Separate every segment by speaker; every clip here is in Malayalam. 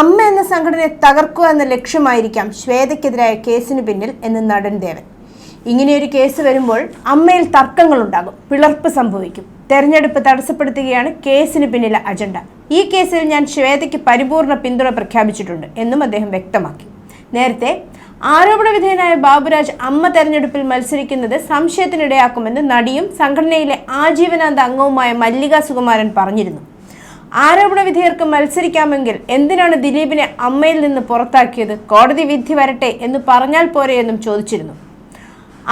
Speaker 1: അമ്മ എന്ന സംഘടനയെ തകർക്കുക എന്ന ലക്ഷ്യമായിരിക്കാം ശ്വേതയ്ക്കെതിരായ കേസിന് പിന്നിൽ എന്ന് നടൻ ദേവൻ. ഇങ്ങനെയൊരു കേസ് വരുമ്പോൾ അമ്മയിൽ തർക്കങ്ങളുണ്ടാകും. പിളർപ്പ് സംഭവിക്കും. തെരഞ്ഞെടുപ്പ് തടസ്സപ്പെടുത്തുകയാണ് കേസിന് പിന്നിലെ അജണ്ട. ഈ കേസിൽ ഞാൻ ശ്വേതയ്ക്ക് പരിപൂർണ പിന്തുണ പ്രഖ്യാപിച്ചിട്ടുണ്ട് എന്നും അദ്ദേഹം വ്യക്തമാക്കി. നേരത്തെ ആരോപണ വിധേയനായ ബാബുരാജ് അമ്മ തെരഞ്ഞെടുപ്പിൽ മത്സരിക്കുന്നത് സംശയത്തിനിടയാക്കുമെന്ന് നടിയും സംഘടനയിലെ ആജീവനാന്ത അംഗവുമായ മല്ലിക സുകുമാരൻ പറഞ്ഞിരുന്നു. ആരോപണ വിധേയർക്ക് മത്സരിക്കാമെങ്കിൽ എന്തിനാണ് ദിലീപിനെ അമ്മയിൽ നിന്ന് പുറത്താക്കിയത്? കോടതി വിധി വരട്ടെ എന്ന് പറഞ്ഞാൽ പോരെ എന്നും ചോദിച്ചിരുന്നു.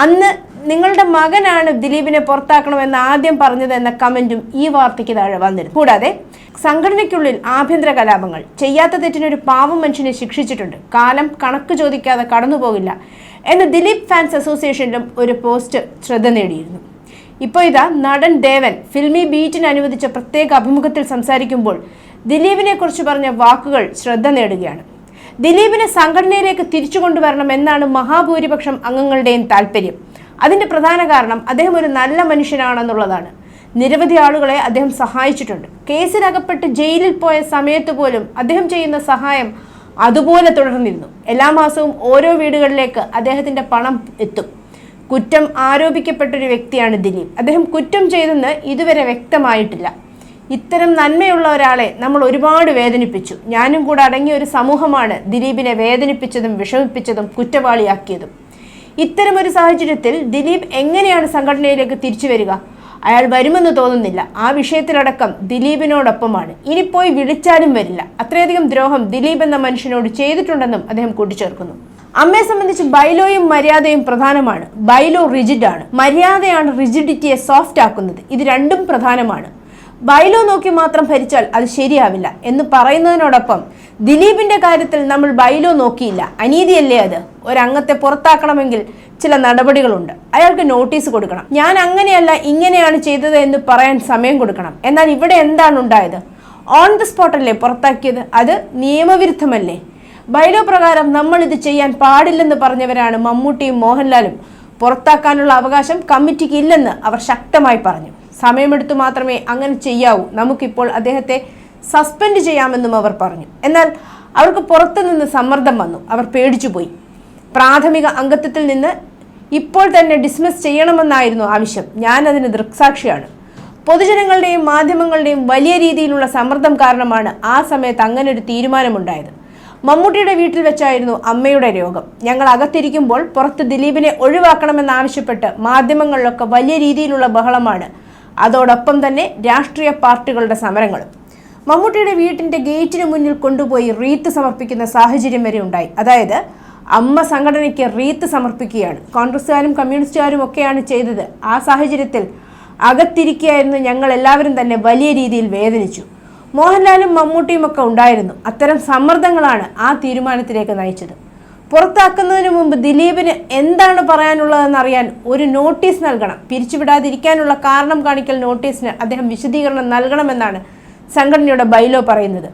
Speaker 1: അന്ന് നിങ്ങളുടെ മകനാണ് ദിലീപിനെ പുറത്താക്കണമെന്ന് ആദ്യം പറഞ്ഞത് എന്ന കമന്റും ഈ വാർത്തയ്ക്ക് താഴെ വന്നിരുന്നു. കൂടാതെ സംഘടനയ്ക്കുള്ളിൽ ആഭ്യന്തര കലാപങ്ങൾ ചെയ്യാത്ത തെറ്റിനൊരു പാവം മനുഷ്യനെ ശിക്ഷിച്ചിട്ടുണ്ട്. കാലം കണക്ക് ചോദിക്കാതെ കടന്നുപോകില്ല എന്ന് ദിലീപ് ഫാൻസ് അസോസിയേഷനിലും ഒരു പോസ്റ്റ് ശ്രദ്ധ നേടിയിരുന്നു. ഇപ്പോൾ ഇതാ നടൻ ദേവൻ ഫിൽമി ബീറ്റിന് അനുവദിച്ച പ്രത്യേക അഭിമുഖത്തിൽ സംസാരിക്കുമ്പോൾ ദിലീപിനെ കുറിച്ച് പറഞ്ഞ വാക്കുകൾ ശ്രദ്ധ നേടുകയാണ്. ദിലീപിനെ സംഘടനയിലേക്ക് തിരിച്ചു കൊണ്ടുവരണം എന്നാണ് മഹാഭൂരിപക്ഷം അംഗങ്ങളുടെയും താല്പര്യം. അതിന്റെ പ്രധാന കാരണം അദ്ദേഹം ഒരു നല്ല മനുഷ്യനാണെന്നുള്ളതാണ്. നിരവധി ആളുകളെ അദ്ദേഹം സഹായിച്ചിട്ടുണ്ട്. കേസിലകപ്പെട്ട് ജയിലിൽ പോയ സമയത്ത് പോലും അദ്ദേഹം ചെയ്യുന്ന സഹായം അതുപോലെ തുടർന്നിരുന്നു എല്ലാ മാസവും ഓരോ വീടുകളിലേക്ക് അദ്ദേഹത്തിന്റെ പണം എത്തും. കുറ്റം ആരോപിക്കപ്പെട്ടൊരു വ്യക്തിയാണ് ദിലീപ്. അദ്ദേഹം കുറ്റം ചെയ്തെന്ന് ഇതുവരെ വ്യക്തമായിട്ടില്ല. ഇത്തരം നന്മയുള്ള ഒരാളെ നമ്മൾ ഒരുപാട് വേദനിപ്പിച്ചു. ഞാനും കൂടെ അടങ്ങിയ ഒരു സമൂഹമാണ് ദിലീപിനെ വേദനിപ്പിച്ചതും വിഷമിപ്പിച്ചതും കുറ്റവാളിയാക്കിയതും. ഇത്തരം ഒരു സാഹചര്യത്തിൽ ദിലീപ് എങ്ങനെയാണ് സംഘടനയിലേക്ക് തിരിച്ചു വരിക? അയാൾ വരുമെന്ന് തോന്നുന്നില്ല. ആ വിഷയത്തിലടക്കം ദിലീപിനോടൊപ്പമാണ്. ഇനി പോയി വിളിച്ചാലും വരില്ല. അത്രയധികം ദ്രോഹം ദിലീപ് എന്ന മനുഷ്യനോട് ചെയ്തിട്ടുണ്ടെന്നും അദ്ദേഹം കൂട്ടിച്ചേർക്കുന്നു. അമ്മയെ സംബന്ധിച്ച് ബൈലോയും മര്യാദയും പ്രധാനമാണ്. ബൈലോ റിജിഡ് ആണ് മര്യാദയാണ് റിജിഡിറ്റിയെ സോഫ്റ്റ് ആക്കുന്നത്. ഇത് രണ്ടും പ്രധാനമാണ്. ബൈലോ നോക്കി മാത്രം ഭരിച്ചാൽ അത് ശരിയാവില്ല എന്ന് പറയുന്നതിനോടൊപ്പം ദിലീപിന്റെ കാര്യത്തിൽ നമ്മൾ ബൈലോ നോക്കിയില്ല. അനീതിയല്ലേ അത്? ഒരംഗത്തെ പുറത്താക്കണമെങ്കിൽ ചില നടപടികളുണ്ട്. അയാൾക്ക് നോട്ടീസ് കൊടുക്കണം. ഞാൻ അങ്ങനെയല്ല ഇങ്ങനെയാണ് ചെയ്തത് എന്ന് പറയാൻ സമയം കൊടുക്കണം. എന്നാൽ ഇവിടെ എന്താണ് ഉണ്ടായത്? ഓൺ ദ സ്പോട്ടല്ലേ പുറത്താക്കിയത്? അത് നിയമവിരുദ്ധമല്ലേ? ബൈലോ പ്രകാരം നമ്മൾ ഇത് ചെയ്യാൻ പാടില്ലെന്ന് പറഞ്ഞവരാണ് മമ്മൂട്ടിയും മോഹൻലാലും. പുറത്താക്കാനുള്ള അവകാശം കമ്മിറ്റിക്ക് ഇല്ലെന്ന് അവർ ശക്തമായി പറഞ്ഞു. സമയമെടുത്തു മാത്രമേ അങ്ങനെ ചെയ്യാവൂ. നമുക്കിപ്പോൾ അദ്ദേഹത്തെ സസ്പെൻഡ് ചെയ്യാമെന്നും അവർ പറഞ്ഞു. എന്നാൽ അവർക്ക് പുറത്തുനിന്ന് സമ്മർദ്ദം വന്നു. അവർ പേടിച്ചുപോയി. പ്രാഥമിക അംഗത്വത്തിൽ നിന്ന് ഇപ്പോൾ തന്നെ ഡിസ്മിസ് ചെയ്യണമെന്നായിരുന്നു ആവശ്യം. ഞാൻ അതിന് ദൃക്സാക്ഷിയാണ്. പൊതുജനങ്ങളുടെയും മാധ്യമങ്ങളുടെയും വലിയ രീതിയിലുള്ള സമ്മർദ്ദം കാരണമാണ് ആ സമയത്ത് അങ്ങനെ ഒരു തീരുമാനമുണ്ടായത്. മമ്മൂട്ടിയുടെ വീട്ടിൽ വെച്ചായിരുന്നു അമ്മയുടെ രോഗം. ഞങ്ങൾ അകത്തിരിക്കുമ്പോൾ പുറത്ത് ദിലീപിനെ ഒഴിവാക്കണമെന്നാവശ്യപ്പെട്ട് മാധ്യമങ്ങളിലൊക്കെ വലിയ രീതിയിലുള്ള ബഹളമാണ്. അതോടൊപ്പം തന്നെ രാഷ്ട്രീയ പാർട്ടികളുടെ സമരങ്ങളും. മമ്മൂട്ടിയുടെ വീട്ടിന്റെ ഗേറ്റിന് മുന്നിൽ കൊണ്ടുപോയി റീത്ത് സമർപ്പിക്കുന്ന സാഹചര്യം വരെ ഉണ്ടായി. അതായത് അമ്മ സംഘടനയ്ക്ക് റീത്ത് സമർപ്പിക്കുകയാണ്. കോൺഗ്രസ്സുകാരും കമ്മ്യൂണിസ്റ്റുകാരും ഒക്കെയാണ് ചെയ്തത്. ആ സാഹചര്യത്തിൽ അകത്തിരിക്കുകയായിരുന്നു ഞങ്ങൾ എല്ലാവരും തന്നെ വലിയ രീതിയിൽ വേദനിച്ചു. മോഹൻലാലും മമ്മൂട്ടിയും ഒക്കെ ഉണ്ടായിരുന്നു. അത്തരം സമ്മർദ്ദങ്ങളാണ് ആ തീരുമാനത്തിലേക്ക് നയിച്ചത്. പുറത്താക്കുന്നതിന് മുമ്പ് ദിലീപിന് എന്താണ് പറയാനുള്ളതെന്ന് അറിയാൻ ഒരു നോട്ടീസ് നൽകണം. പിരിച്ചുവിടാതിരിക്കാനുള്ള കാരണം കാണിക്കൽ നോട്ടീസിന് അദ്ദേഹം വിശദീകരണം നൽകണമെന്നാണ് സംഘടനയുടെ ബൈലോ പറയുന്നത്.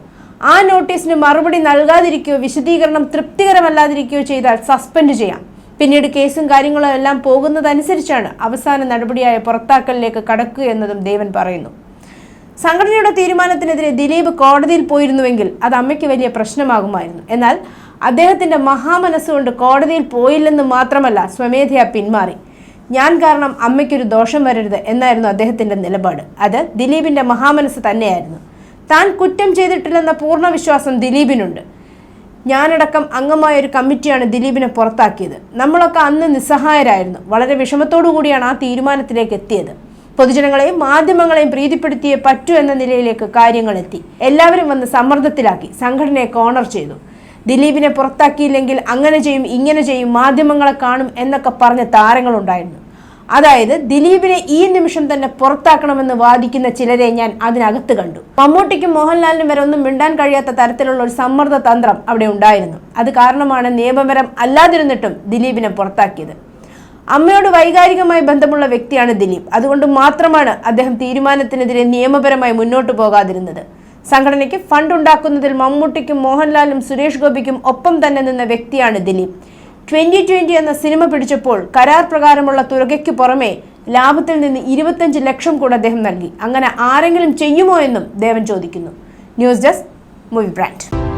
Speaker 1: ആ നോട്ടീസിന് മറുപടി നൽകാതിരിക്കുകയോ വിശദീകരണം തൃപ്തികരമല്ലാതിരിക്കുകയോ ചെയ്താൽ സസ്പെൻഡ് ചെയ്യാം. പിന്നീട് കേസും കാര്യങ്ങളും എല്ലാം പോകുന്നതനുസരിച്ചാണ് അവസാന നടപടിയായ പുറത്താക്കലിലേക്ക് കടക്കുക എന്നതും ദേവൻ പറയുന്നു. സംഘടനയുടെ തീരുമാനത്തിനെതിരെ ദിലീപ് കോടതിയിൽ പോയിരുന്നുവെങ്കിൽ അത് അമ്മയ്ക്ക് വലിയ പ്രശ്നമാകുമായിരുന്നു. എന്നാൽ അദ്ദേഹത്തിന്റെ മഹാമനസ്സുകൊണ്ട് കോടതിയിൽ പോയില്ലെന്ന് മാത്രമല്ല സ്വമേധയാ പിന്മാറി. ഞാൻ കാരണം അമ്മയ്ക്കൊരു ദോഷം വരരുത് എന്നായിരുന്നു അദ്ദേഹത്തിന്റെ നിലപാട്. അത് ദിലീപിന്റെ മഹാമനസ് തന്നെയായിരുന്നു. താൻ കുറ്റം ചെയ്തിട്ടില്ലെന്ന പൂർണ വിശ്വാസം ദിലീപിനുണ്ട്. ഞാനടക്കം അംഗമായ ഒരു കമ്മിറ്റിയാണ് ദിലീപിനെ പുറത്താക്കിയത്. നമ്മളൊക്കെ അന്ന് നിസ്സഹായരായിരുന്നു. വളരെ വിഷമത്തോടു കൂടിയാണ് ആ തീരുമാനത്തിലേക്ക് എത്തിയത്. പൊതുജനങ്ങളെയും മാധ്യമങ്ങളെയും പ്രീതിപ്പെടുത്തിയേ പറ്റൂ എന്ന നിലയിലേക്ക് കാര്യങ്ങളെത്തി എല്ലാവരും വന്ന് സമ്മർദ്ദത്തിലാക്കി. സംഘടനയെ കോണർ ചെയ്തു. ദിലീപിനെ പുറത്താക്കിയില്ലെങ്കിൽ അങ്ങനെ ചെയ്യും ഇങ്ങനെ ചെയ്യും മാധ്യമങ്ങളെ കാണും എന്നൊക്കെ പറഞ്ഞ താരങ്ങളുണ്ടായിരുന്നു അതായത് ദിലീപിനെ ഈ നിമിഷം തന്നെ പുറത്താക്കണമെന്ന് വാദിക്കുന്ന ചിലരെ ഞാൻ അതിനകത്ത് കണ്ടു. മമ്മൂട്ടിക്കും മോഹൻലാലിനും വരെ ഒന്നും മിണ്ടാൻ കഴിയാത്ത തരത്തിലുള്ള ഒരു സമ്മർദ്ദ തന്ത്രം അവിടെ ഉണ്ടായിരുന്നു. അത് കാരണമാണ് നിയമപരം അല്ലാതിരുന്നിട്ടും ദിലീപിനെ പുറത്താക്കിയത്. അമ്മയോട് വൈകാരികമായി ബന്ധമുള്ള വ്യക്തിയാണ് ദിലീപ്. അതുകൊണ്ട് മാത്രമാണ് അദ്ദേഹം തീരുമാനത്തിനെതിരെ നിയമപരമായി മുന്നോട്ട് പോകാതിരുന്നത്. സംഘടനയ്ക്ക് ഫണ്ട് ഉണ്ടാക്കുന്നതിൽ മമ്മൂട്ടിക്കും മോഹൻലാലും സുരേഷ് ഗോപിക്കും ഒപ്പം തന്നെ നിന്ന വ്യക്തിയാണ് ദിലീപ്. ട്വന്റി ട്വന്റി എന്ന സിനിമ പിടിച്ചപ്പോൾ കരാർ പ്രകാരമുള്ള തുകയ്ക്ക് പുറമെ ലാഭത്തിൽ നിന്ന് ഇരുപത്തഞ്ച് ലക്ഷം കൂടെ അദ്ദേഹം നൽകി. അങ്ങനെ ആരെങ്കിലും ചെയ്യുമോ എന്നും ദേവൻ ചോദിക്കുന്നു. News desk movie brand.